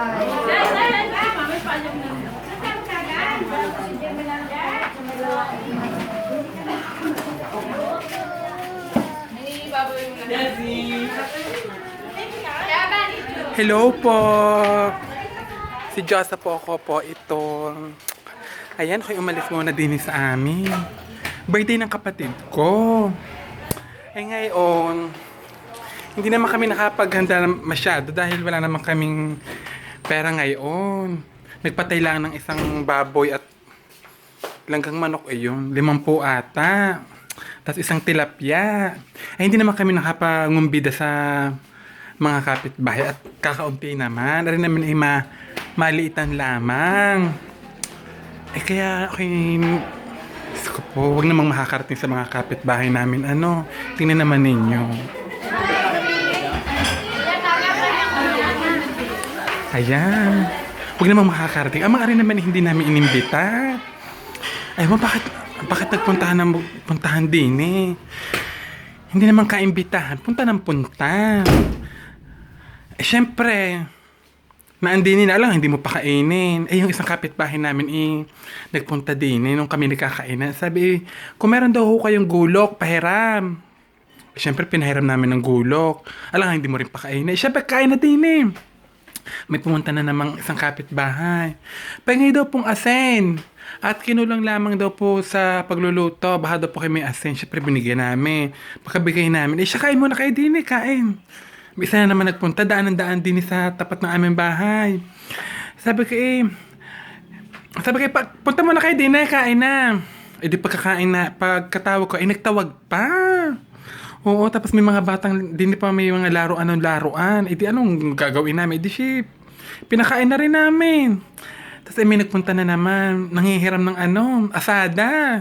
Hello po. Si Josa po ako po. Ito. Ayan, kayo umalis muna din sa amin. Birthday ng kapatid ko. Eh ngayon, hindi naman kami nakapaghanda na masyado dahil wala naman kaming pera ngayon. Nagpatay lang ng isang baboy at langgang manok eh yun. Limampu ata. Tapos isang tilapia. Ay hindi naman kami nakapangumbida sa mga kapitbahay at kakaunti naman. Ari naman ay ma maliitan lamang. Eh kaya okay, Diyos ko po, huwag namang makakarating sa mga kapitbahay namin. Ano, tingnan naman ninyo. Ayan. Huwag namang makakarating. Ang mga rin naman hindi namin inimbita. Ay mo, bakit, bakit nagpuntahan ng puntahan din eh? Hindi naman kaimbitahan. Punta ng punta. Eh, syempre, naandinin na lang, hindi mo pa kainin. Eh, yung isang kapitbahay namin, eh, nagpunta din eh, nung kami nagkakainan. Sabi, eh, kung meron daw ho kayong gulok, pahiram. Eh, syempre, pinahiram namin ng gulok. Alam, hindi mo rin pa kainin. Eh, syempre, kain na din eh. May pumunta na namang isang kapitbahay. Pangay daw pong asen. At kinulang lamang daw po sa pagluluto. Baka daw po kayo may asen. Siyempre binigyan namin. Pagkabigay namin. Eh siya kain muna kayo din eh. Kain. Isa na naman nagpunta. Daan ng daan din sa tapat ng aming bahay. Sabi ko eh. Sabi ko eh, "Pa- punta muna kayo din eh. Kain na. Eh di pagkakain na. Pagkatawag ko, eh nagtawag pa. Oo, tapos may mga batang, din pa may mga laruan ng laruan. Eh di anong gagawin namin? Eh di si, pinakain na rin namin. Tapos eh, may nagpunta na naman, nanghihiram ng ano, asada.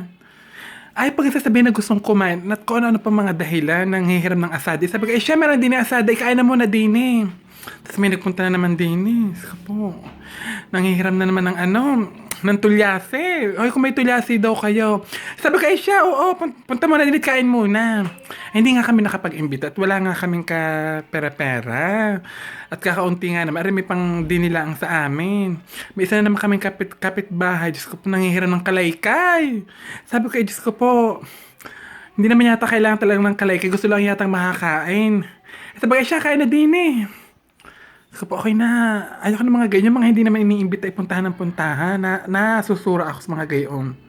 Ay, pag sasabihin na gustong kumain, at kung ano-ano pa mga dahilan ng hihiram ng asada. eh, Sabi ko, eh siya meron din asada, ikain na muna din eh. Tapos may nagpunta na naman din eh. Saka po, nanghihiram na naman ng ano, ng tulyase. Ay, kung may tulyase daw kayo. Sabi ko, eh siya, oo, pun- punta muna din, kain muna. Hindi nga kami nakapag-imbita at wala nga kaming ka pera-pera. At kakaunti nga naman. Aray, may pang dinilaang sa amin. May isa na naman kaming kapit, kapitbahay. Diyos ko po, nangihiram ng kalaykay. Sabi ko, eh, Diyos ko po, hindi naman yata kailangan talaga ng kalaykay. Gusto lang yata makakain. Sabi ko, eh, siya, kain na din eh. Ko, okay na. Ayoko ng mga ganyan. Mga hindi naman iniimbita ay puntahan ng puntahan. Na, nasusura ako sa mga gayon.